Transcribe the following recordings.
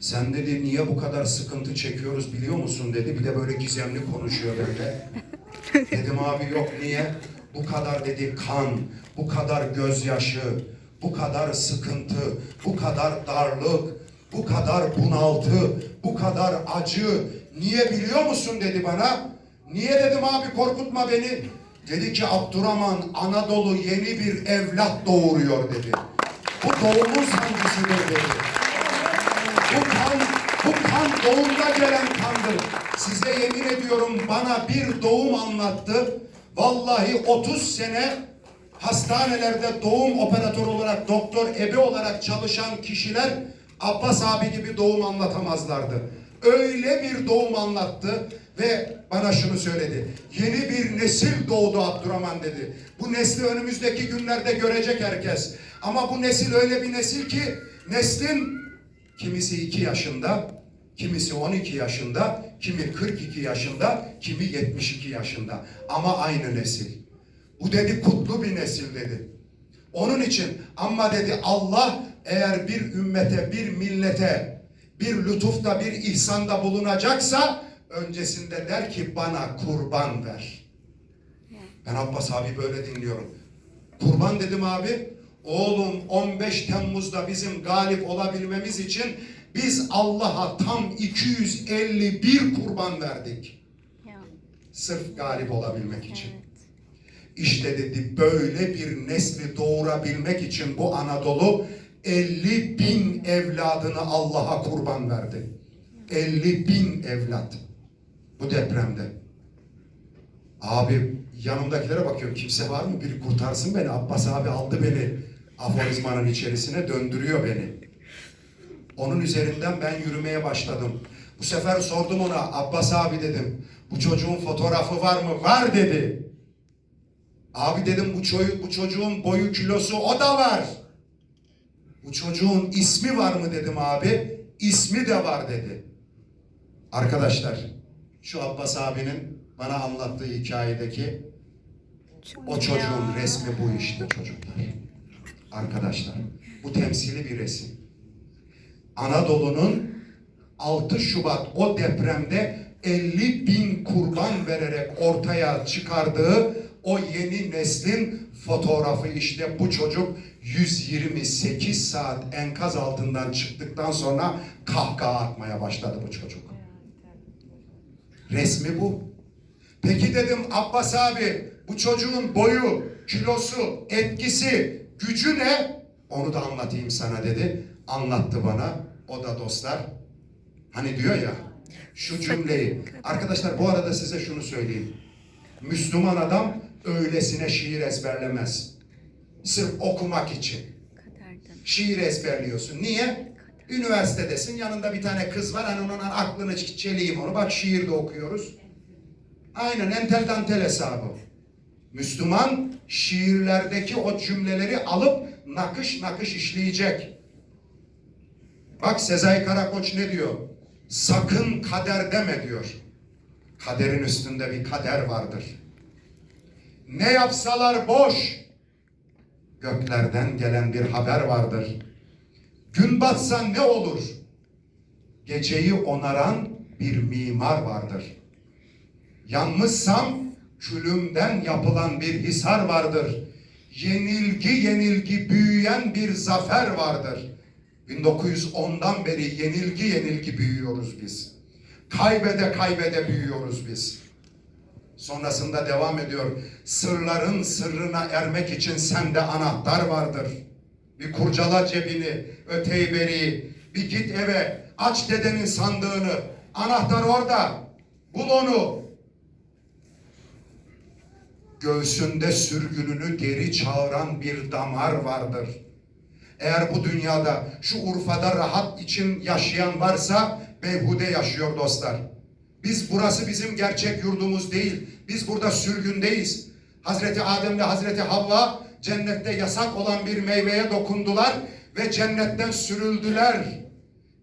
Sen dedi niye bu kadar sıkıntı çekiyoruz biliyor musun dedi. Bir de böyle gizemli konuşuyor böyle. Dedim abi yok niye? Bu kadar dedi kan, bu kadar gözyaşı, bu kadar sıkıntı, bu kadar darlık, bu kadar bunaltı, bu kadar acı. Niye biliyor musun dedi bana. Niye dedim abi korkutma beni. Dedi ki Abdurrahman Anadolu yeni bir evlat doğuruyor dedi. Bu doğumun sancısıdır dedi. Bu kan, bu kan doğumda gelen kandır. Size yemin ediyorum bana bir doğum anlattı. Vallahi 30 sene hastanelerde doğum operatörü olarak, doktor, ebe olarak çalışan kişiler Abbas abi gibi doğum anlatamazlardı. Öyle bir doğum anlattı ve bana şunu söyledi. Yeni bir nesil doğdu Abdurrahman dedi. Bu nesli önümüzdeki günlerde görecek herkes. Ama bu nesil öyle bir nesil ki neslin Kimisi 2 yaşında, kimisi 12 yaşında, kimi 42 yaşında, kimi 72 yaşında. Ama aynı nesil. Bu dedi kutlu bir nesil dedi. Onun için ama dedi Allah eğer bir ümmete, bir millete bir lütufta, bir ihsanda bulunacaksa öncesinde der ki bana kurban ver. Ben Abbas abi böyle dinliyorum. Kurban dedim abi. Oğlum 15 Temmuz'da bizim galip olabilmemiz için biz Allah'a tam 251 kurban verdik. Ya, Sırf galip olabilmek için. evet. İşte dedi böyle bir nesli doğurabilmek için bu Anadolu 50 bin evladını Allah'a kurban verdi. 50 bin evlat bu depremde. Abi yanımdakilere bakıyorum kimse var mı? Biri kurtarsın beni. Abbas abi aldı beni aforizmanın içerisine döndürüyor beni. Onun üzerinden ben yürümeye başladım. Bu sefer sordum ona Abbas abi dedim. Bu çocuğun fotoğrafı var mı? Var dedi. Abi dedim bu çocuk bu çocuğun boyu kilosu o da var. Bu çocuğun ismi var mı dedim abi. İsmi de var dedi. Arkadaşlar şu Abbas abinin bana anlattığı hikayedeki o çocuğun resmi bu işte çocuklar. Arkadaşlar bu temsili bir resim. Anadolu'nun 6 Şubat o depremde 50 bin kurban vererek ortaya çıkardığı o yeni neslin fotoğrafı işte bu çocuk 128 saat enkaz altından çıktıktan sonra kahkaha atmaya başladı bu çocuk. Resmi bu. Peki dedim Abbas abi bu çocuğun boyu, kilosu, etkisi, gücü ne? Onu da anlatayım sana dedi. Anlattı bana. O da dostlar. Hani diyor ya şu cümleyi. Arkadaşlar bu arada size şunu söyleyeyim. Müslüman adam öylesine şiir ezberlemez. Sırf okumak için. Şiir ezberliyorsun. Niye? Üniversitedesin. Yanında bir tane kız var. Hani onun aklını çeleyim onu. Bak şiir de okuyoruz. Aynen entel dantel hesabı. Müslüman şiirlerdeki o cümleleri alıp nakış nakış işleyecek. Bak Sezai Karakoç ne diyor? Sakın kader deme diyor. Kaderin üstünde bir kader vardır. Ne yapsalar boş. Göklerden gelen bir haber vardır. Gün batsa ne olur? Geceyi onaran bir mimar vardır. Yanmışsam külümden yapılan bir hisar vardır. Yenilgi yenilgi büyüyen bir zafer vardır. 1910'dan beri yenilgi yenilgi büyüyoruz biz. Kaybede kaybede büyüyoruz biz. Sonrasında devam ediyor. Sırların sırrına ermek için sende anahtar vardır. Bir kurcala cebini, öteyi beri, bir git eve, aç dedenin sandığını. Anahtar orada. Bul onu. Göğsünde sürgününü geri çağıran bir damar vardır. Eğer bu dünyada şu Urfa'da rahat için yaşayan varsa beyhude yaşıyor dostlar. Biz burası bizim gerçek yurdumuz değil. Biz burada sürgündeyiz. Hazreti Adem ile Hazreti Havva cennette yasak olan bir meyveye dokundular ve cennetten sürüldüler.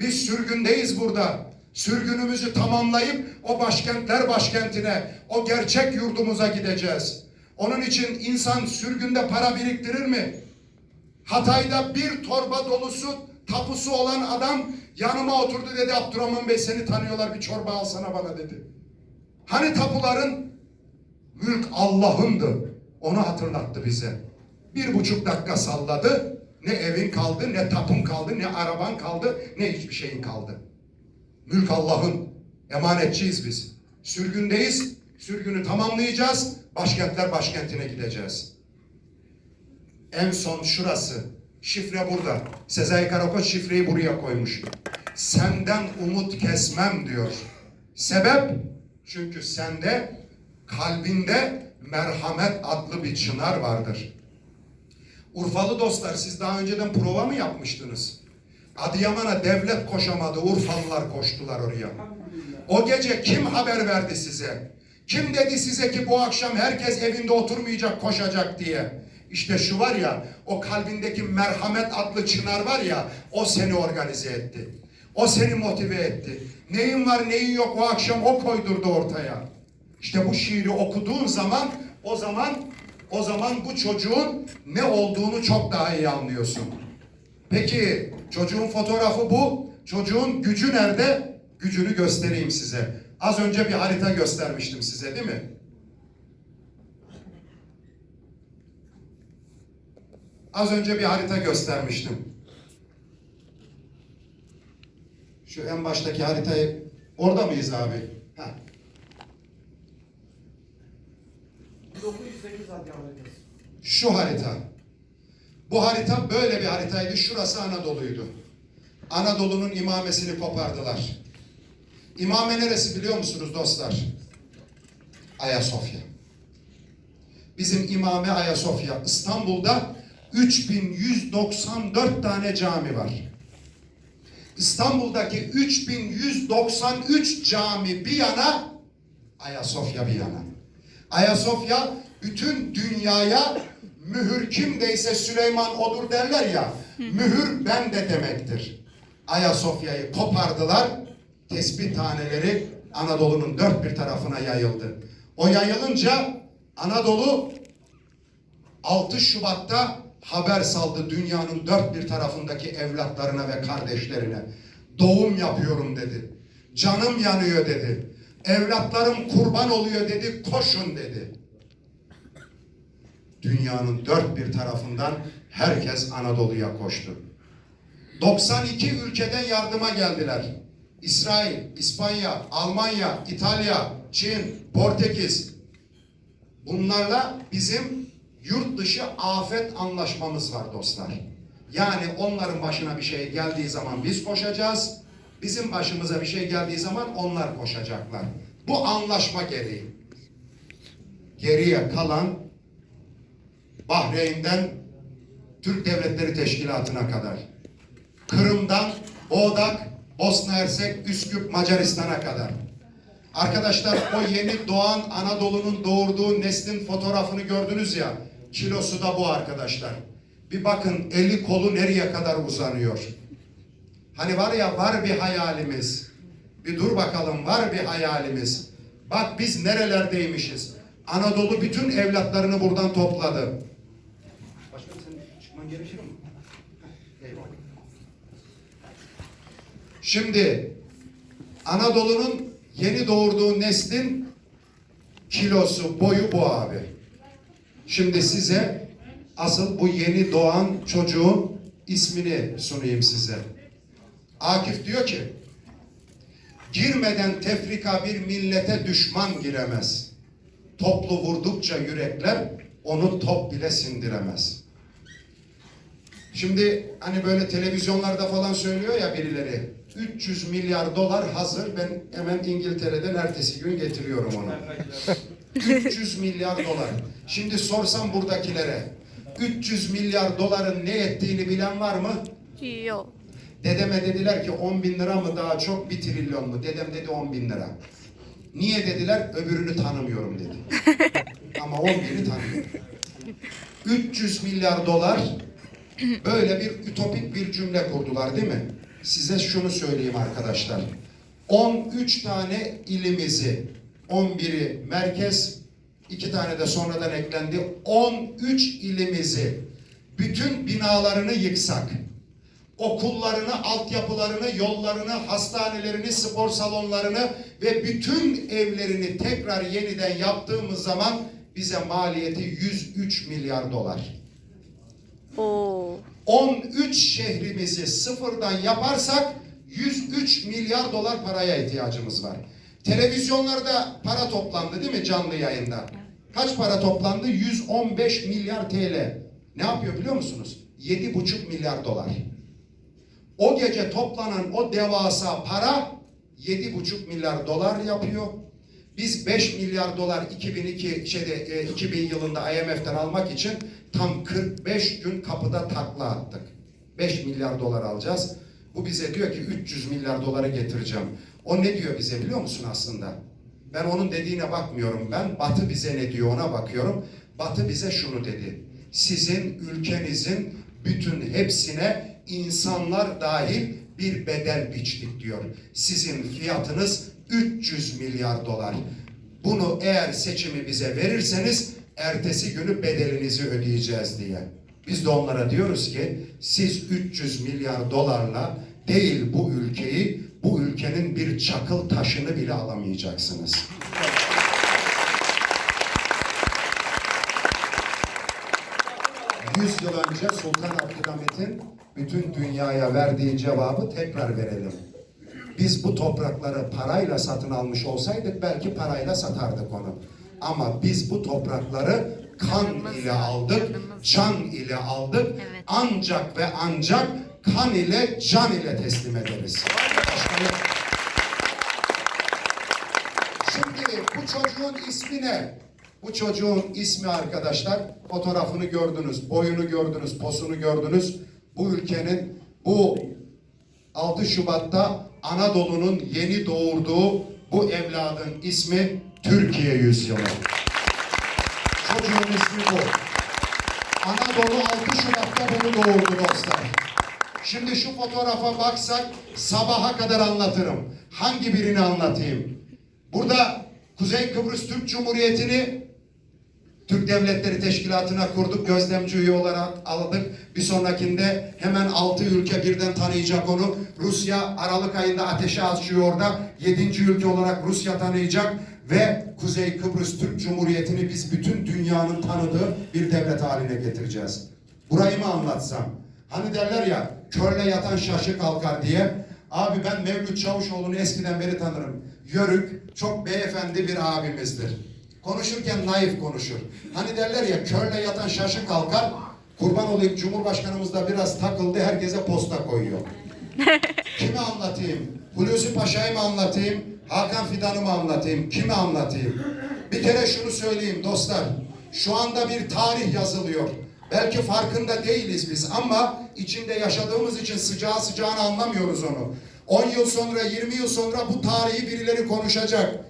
Biz sürgündeyiz burada. Sürgünümüzü tamamlayıp o başkentler başkentine, o gerçek yurdumuza gideceğiz. Onun için insan sürgünde para biriktirir mi? Hatay'da bir torba dolusu Tapusu olan adam yanıma oturdu dedi Abdurrahman Bey seni tanıyorlar bir çorba alsana bana dedi. Hani tapuların mülk Allah'ındı. Onu hatırlattı bize. Bir buçuk dakika salladı. Ne evin kaldı, ne tapun kaldı, ne araban kaldı, ne hiçbir şeyin kaldı. Mülk Allah'ın. Emanetçiyiz biz. Sürgündeyiz. Sürgünü tamamlayacağız. Başkentler başkentine gideceğiz. En son şurası. Şifre burada. Sezai Karakoç şifreyi buraya koymuş. Senden umut kesmem diyor. Sebep? Çünkü sende kalbinde merhamet adlı bir çınar vardır. Urfalı dostlar siz daha önceden prova mı yapmıştınız? Adıyaman'a devlet koşamadı, Urfalılar koştular oraya. O gece kim haber verdi size? Kim dedi size ki bu akşam herkes evinde oturmayacak, koşacak diye? İşte şu var ya, o kalbindeki merhamet adlı çınar var ya, o seni organize etti. O seni motive etti. Neyin var neyin yok o akşam o koydurdu ortaya. İşte bu şiiri okuduğun zaman, o zaman, o zaman bu çocuğun ne olduğunu çok daha iyi anlıyorsun. Peki çocuğun fotoğrafı bu. Çocuğun gücü nerede? Gücünü göstereyim size. Az önce bir harita göstermiştim size değil mi? Az önce bir harita göstermiştim. Şu en baştaki haritayı orada mıyız abi? 1908 Adıyaman'dayız. Şu harita. Bu harita böyle bir haritaydı. Şurası Anadolu'ydu. Anadolu'nun imamesini kopardılar. İmame neresi biliyor musunuz dostlar? Ayasofya. Bizim imame Ayasofya. İstanbul'da 3194 tane cami var. İstanbul'daki 3193 cami bir yana, Ayasofya bir yana. Ayasofya bütün dünyaya mühür kimdeyse Süleyman odur derler ya. Mühür ben de demektir. Ayasofya'yı kopardılar. Tespih taneleri Anadolu'nun dört bir tarafına yayıldı. O yayılınca Anadolu 6 Şubat'ta haber saldı dünyanın dört bir tarafındaki evlatlarına ve kardeşlerine. Doğum yapıyorum dedi. Canım yanıyor dedi. Evlatlarım kurban oluyor dedi. Koşun dedi. Dünyanın dört bir tarafından herkes Anadolu'ya koştu. 92 ülkeden yardıma geldiler. İsrail, İspanya, Almanya, İtalya, Çin, Portekiz. Bunlarla bizim yurt dışı afet anlaşmamız var dostlar. Yani onların başına bir şey geldiği zaman biz koşacağız. Bizim başımıza bir şey geldiği zaman onlar koşacaklar. Bu anlaşma gereği. Geriye kalan Bahreyn'den Türk Devletleri Teşkilatı'na kadar. Kırım'dan Boğdak, Bosna Hersek, Üsküp, Macaristan'a kadar. Arkadaşlar o yeni doğan Anadolu'nun doğurduğu neslin fotoğrafını gördünüz ya. Kilosu da bu arkadaşlar. Bir bakın eli kolu nereye kadar uzanıyor. Hani var ya var bir hayalimiz. Bir dur bakalım var bir hayalimiz. Bak biz nerelerdeymişiz. Anadolu bütün evlatlarını buradan topladı. Gerekir mi? Şimdi Anadolu'nun yeni doğurduğu neslin kilosu, boyu bu abi. Şimdi size asıl bu yeni doğan çocuğun ismini sunayım size. Akif diyor ki, girmeden tefrika bir millete düşman giremez. Toplu vurdukça yürekler onu top bile sindiremez. Şimdi hani böyle televizyonlarda falan söylüyor ya birileri. 300 milyar dolar hazır. Ben hemen İngiltere'den ertesi gün getiriyorum onu. 300 milyar dolar. Şimdi sorsam buradakilere 300 milyar doların ne ettiğini bilen var mı? Yok. Dedeme dediler ki 10 bin lira mı daha çok bir trilyon mu? Dedem dedi 10 bin lira. Niye dediler? Öbürünü tanımıyorum dedi. Ama 10 bini tanıyorum. 300 milyar dolar böyle bir ütopik bir cümle kurdular değil mi? Size şunu söyleyeyim arkadaşlar. 13 tane ilimizi, 11'i merkez, iki tane de sonradan eklendi. 13 ilimizi, bütün binalarını yıksak, okullarını, altyapılarını, yollarını, hastanelerini, spor salonlarını ve bütün evlerini tekrar yeniden yaptığımız zaman bize maliyeti 103 milyar dolar. Oo. 13 şehrimizi sıfırdan yaparsak 103 milyar dolar paraya ihtiyacımız var. Televizyonlarda para toplandı değil mi canlı yayında? Kaç para toplandı? 115 milyar TL. Ne yapıyor biliyor musunuz? 7,5 milyar dolar. O gece toplanan o devasa para 7,5 milyar dolar yapıyor. Biz 5 milyar dolar 2002 şeyde e, 2000 yılında IMF'den almak için tam 45 gün kapıda takla attık. 5 milyar dolar alacağız. Bu bize diyor ki 300 milyar dolara getireceğim. O ne diyor bize biliyor musun aslında? Ben onun dediğine bakmıyorum ben. Batı bize ne diyor ona bakıyorum. Batı bize şunu dedi. Sizin ülkenizin bütün hepsine insanlar dahil bir bedel biçtik diyor. Sizin fiyatınız 300 milyar dolar. Bunu eğer seçimi bize verirseniz ertesi günü bedelinizi ödeyeceğiz diye. Biz de onlara diyoruz ki siz 300 milyar dolarla değil bu ülkeyi, bu ülkenin bir çakıl taşını bile alamayacaksınız. Yüz yıl önce Sultan Abdülhamit'in bütün dünyaya verdiği cevabı tekrar verelim. Biz bu toprakları parayla satın almış olsaydık belki parayla satardık onu. Ama biz bu toprakları kan ile aldık, can ile aldık. Evet. Ancak ve ancak kan ile can ile teslim ederiz. Şimdi bu çocuğun ismi ne? Bu çocuğun ismi arkadaşlar fotoğrafını gördünüz, boyunu gördünüz, posunu gördünüz. Bu ülkenin bu 6 Şubat'ta Anadolu'nun yeni doğurduğu bu evladın ismi Türkiye Yüzyılı. Çocuğun ismi bu. Anadolu 6 Şubat'ta bunu doğurdu dostlar. Şimdi şu fotoğrafa baksak sabaha kadar anlatırım. Hangi birini anlatayım? Burada Kuzey Kıbrıs Türk Cumhuriyeti'ni Türk Devletleri Teşkilatı'na kurduk. Gözlemci üye olarak aldık. Bir sonrakinde hemen altı ülke birden tanıyacak onu. Rusya Aralık ayında ateşe açıyor orada. Yedinci ülke olarak Rusya tanıyacak. Ve Kuzey Kıbrıs Türk Cumhuriyeti'ni biz bütün dünyanın tanıdığı bir devlet haline getireceğiz. Burayı mı anlatsam? Hani derler ya körle yatan şaşı kalkar diye. Abi ben Mevlüt Çavuşoğlu'nu eskiden beri tanırım. Yörük çok beyefendi bir abimizdir. Konuşurken naif konuşur. Hani derler ya körle yatan şaşı kalkar. Kurban olayım Cumhurbaşkanımız da biraz takıldı herkese posta koyuyor. Kimi anlatayım? Hulusi Paşa'yı mı anlatayım? Hakan Fidan'ı mı anlatayım? Kimi anlatayım? Bir kere şunu söyleyeyim dostlar. Şu anda bir tarih yazılıyor. Belki farkında değiliz biz ama içinde yaşadığımız için sıcağı sıcağını anlamıyoruz onu. 10 yıl sonra, 20 yıl sonra bu tarihi birileri konuşacak.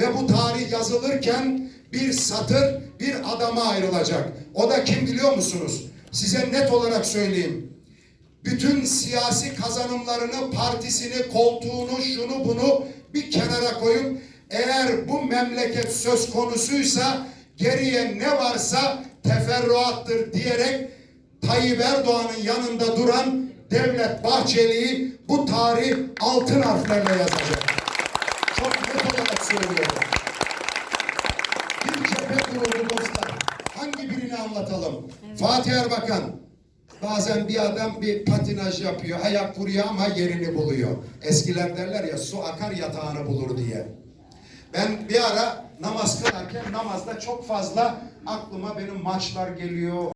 Ve bu tarih yazılırken bir satır bir adama ayrılacak. O da kim biliyor musunuz? Size net olarak söyleyeyim bütün siyasi kazanımlarını, partisini, koltuğunu, şunu bunu bir kenara koyup eğer bu memleket söz konusuysa geriye ne varsa teferruattır diyerek Tayyip Erdoğan'ın yanında duran Devlet Bahçeli'yi bu tarih altın harflerle yazacak. Söylüyorum. Bir cephe kuruldu dostlar. Hangi birini anlatalım? Fatih Erbakan. Bazen bir adam bir patinaj yapıyor, ayak vuruyor ama yerini buluyor. Eskiler derler ya su akar yatağını bulur diye. Ben bir ara namaz kılarken namazda çok fazla aklıma benim maçlar geliyor,